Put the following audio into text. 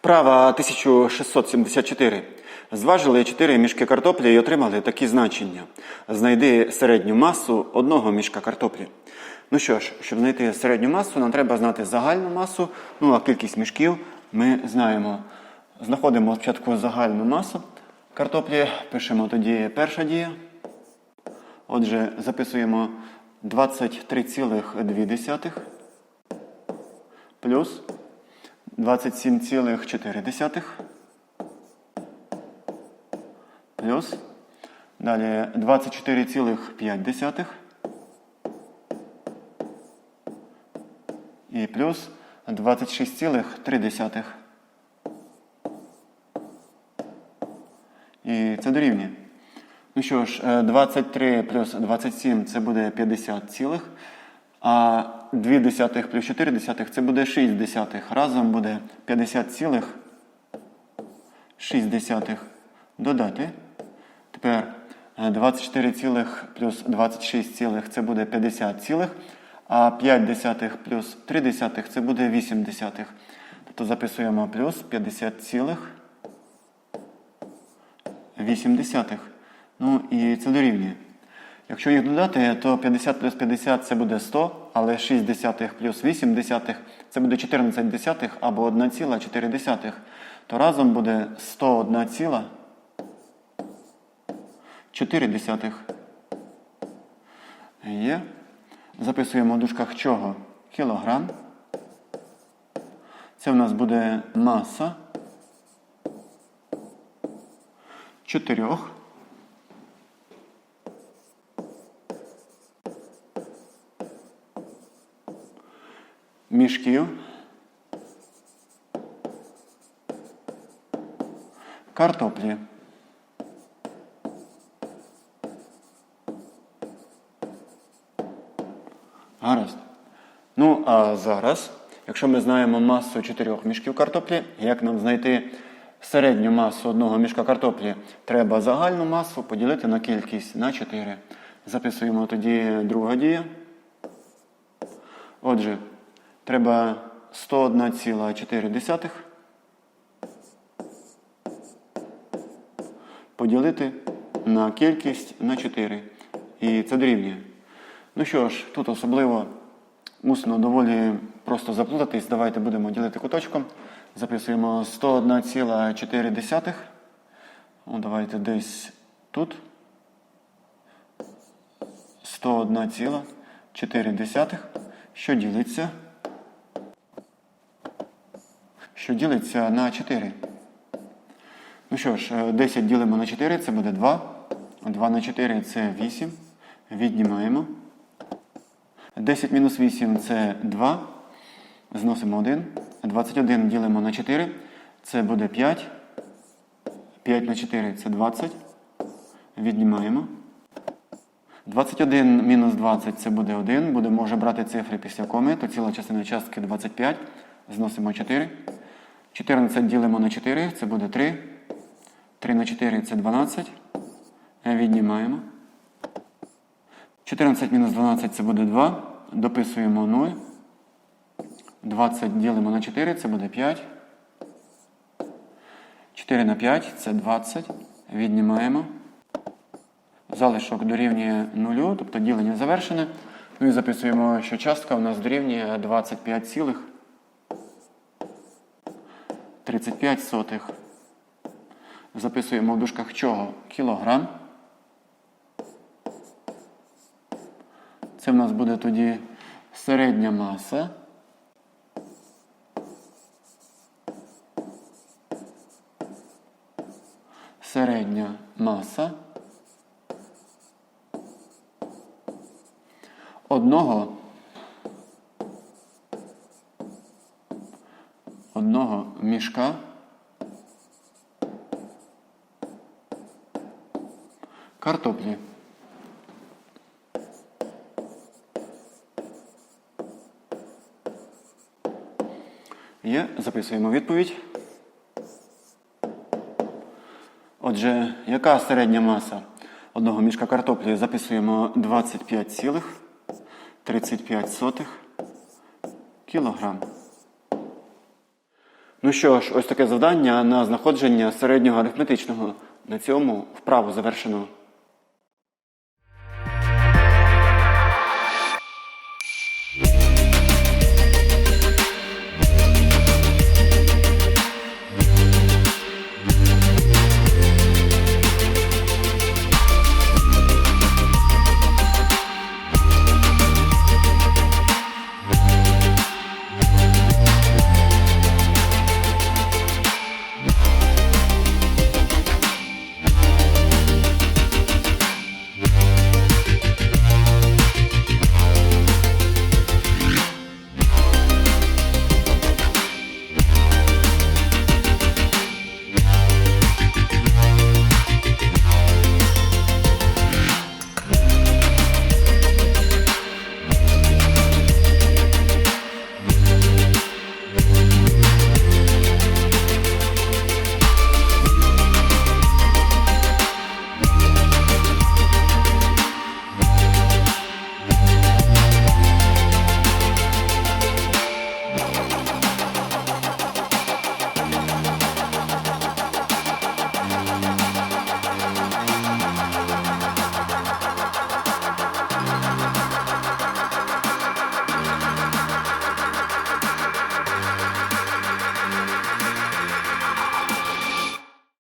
Вправа 1674. Зважили 4 мішки картоплі і отримали такі значення. Знайди середню масу одного мішка картоплі. Ну що ж, щоб знайти середню масу, нам треба знати загальну масу, ну а кількість мішків ми знаємо. Знаходимо спочатку загальну масу картоплі, пишемо тоді перша дія. Отже, записуємо 23,2 плюс 27,4 плюс далі 24,5 і плюс 26,3. І це дорівнює. Ну що ж, е, 23 плюс 27 це буде 50 цілих, а 2 десятих плюс 4 десятих це буде 6 десятих. Разом буде 50 цілих 6 десятих додати. Тепер е, 24 цілих плюс 26 цілих це буде 50 цілих, а 5 десятих плюс 3 десятих це буде 8 десятих. Тобто записуємо плюс 50 цілих 8 десятих. Ну і це дорівнює. Якщо їх додати, то 50 плюс 50 це буде 100, але 6 десятих плюс 8 десятих це буде 14 десятих або 1,4 десятих. То разом буде 101 ціла 4 десятих. Є. Записуємо в дужках чого? Кілограм. Це в нас буде маса чотирьох мішків картоплі. Гаразд. Ну, а зараз, якщо ми знаємо масу чотирьох мішків картоплі, як нам знайти середню масу одного мішка картоплі, треба загальну масу поділити на кількість на 4. Записуємо тоді друга дія. Отже, треба 101,4 поділити на кількість на 4. І це дорівнює. Ну що ж, тут особливо мусно доволі просто заплутатись. Давайте будемо ділити куточком. Записуємо 101,4. О, давайте десь тут. 101,4. Що ділиться? Що ділиться на 4. Ну що ж, е, 10 ділимо на 4, це буде 2. 2 на 4 це 8. Віднімаємо. 10 мінус 8 це 2. Зносимо 1. 21 ділимо на 4. Це буде 5. 5 на 4 це 20. Віднімаємо. 21 мінус 20 це буде 1. Будемо вже брати цифри після коми, то ціла частина частки 25. Зносимо 4. 14 ділимо на 4, це буде 3. 3 на 4 це 12. Віднімаємо. 14 мінус 12 це буде 2. Дописуємо 0. 20 ділимо на 4, це буде 5. 4 на 5 це 20. Віднімаємо. Залишок дорівнює 0, тобто ділення завершене. Ну і записуємо, що частка у нас дорівнює 25 цілих 35 сотих. Записуємо в дужках чого? Кілограм. Це в нас буде тоді середня маса. Середня маса одного мішка картоплі. Є, записуємо відповідь. Отже, яка середня маса одного мішка картоплі? Записуємо 25,35 кілограм. Ну що ж, ось таке завдання на знаходження середнього арифметичного. На цьому вправу завершено.